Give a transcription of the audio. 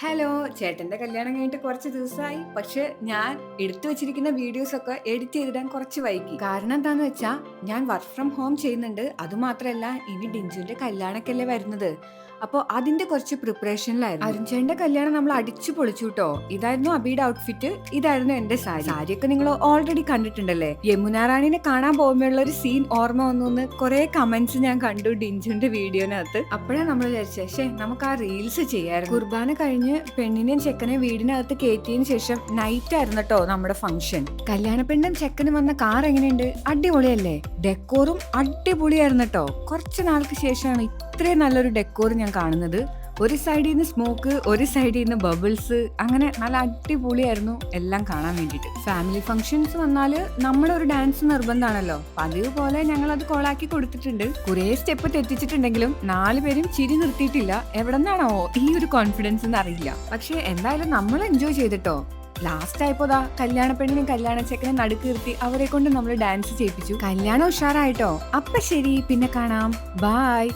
Hello ചേട്ടന്റെ കല്യാണം കഴിഞ്ഞിട്ട് കുറച്ച് ദിവസമായി. പക്ഷെ ഞാൻ എടുത്തു വെച്ചിരിക്കുന്ന വീഡിയോസ് ഒക്കെ എഡിറ്റ് ചെയ്തിടാൻ കുറച്ച് വൈകി. കാരണം എന്താന്ന് വെച്ചാ ഞാൻ വർക്ക് ഫ്രം ഹോം ചെയ്യുന്നുണ്ട്. അതുമാത്രമല്ല ഇനി ഡിഞ്ചുവിന്റെ കല്യാണക്കല്ലേ വരുന്നത്. അപ്പോൾ അതിന്റെ കുറച്ച് പ്രിപ്പറേഷനിലായിരുന്നു അരുൺചേന്റെ കല്യാണം നമ്മൾ അടിച്ചു പൊളിച്ചു കേട്ടോ ഇതായിരുന്നു അബിയുടെ ഔട്ട്ഫിറ്റ് ഇതായിരുന്നു എന്റെ സാരി. സാരിയൊക്കെ നിങ്ങൾ ഓൾറെഡി കണ്ടിട്ടുണ്ടല്ലേ? യമുന റാണിനെ കാണാൻ പോകുമ്പോഴുള്ള ഒരു സീൻ ഓർമ്മ വന്നു എന്ന് കുറെ കമന്റ്സ് ഞാൻ കണ്ടു ഡിഞ്ചുവിന്റെ വീഡിയോനകത്ത് അപ്പോഴാണ് നമ്മൾ വിചാരിച്ചേ നമുക്ക് ആ റീൽസ് ചെയ്യാറ് കുർബാന കഴിഞ്ഞ് പെണ്ണിനെയും ചെക്കനെ വീടിനകത്ത് കയറ്റിയതിനു ശേഷം നൈറ്റ് ആയിരുന്നു കേട്ടോ നമ്മുടെ ഫംഗ്ഷൻ കല്യാണ പെണ്ണും ചെക്കനും വന്ന കാർ എങ്ങനെയുണ്ട്? അടിപൊളിയല്ലേ? ഡെക്കോറും അടിപൊളിയായിരുന്നു കേട്ടോ കുറച്ച് നാൾക്ക് ശേഷമാണ് ഇത്രയും നല്ലൊരു ഡെക്കോർ ഞാൻ കാണുന്നത്. ഒരു സൈഡിൽ നിന്ന് സ്മോക്ക് ഒരു സൈഡിൽ നിന്ന് ബബിൾസ് അങ്ങനെ നല്ല അടിപൊളിയായിരുന്നു എല്ലാം കാണാൻ വേണ്ടിയിട്ട്. ഫാമിലി ഫംഗ്ഷൻസ് വന്നാൽ ഒരു ഡാൻസ് നിർബന്ധമാണല്ലോ. പതിവ് പോലെ ഞങ്ങൾ അത് കോളാക്കി കൊടുത്തിട്ടുണ്ട്. കുറേ സ്റ്റെപ്പ് തെറ്റിച്ചിട്ടുണ്ടെങ്കിലും നാല് പേരും ചിരി നിർത്തിയിട്ടില്ല. എവിടെ നിന്നാണോ ഈ ഒരു കോൺഫിഡൻസ് എന്ന് അറിയില്ല. പക്ഷെ എന്തായാലും നമ്മൾ എൻജോയ് ചെയ്തിട്ടോ. ലാസ്റ്റ് ആയപ്പോ ദാ കല്യാണ പെണ്ണിനും കല്യാണ ചെക്കനെ നിർത്തി അവരെ കൊണ്ട് നമ്മൾ ഡാൻസ് ചെയ്യിപ്പിച്ചു. കല്യാണം ഉഷാറായിട്ടോ. അപ്പൊ ശരി പിന്നെ കാണാം. ബായ്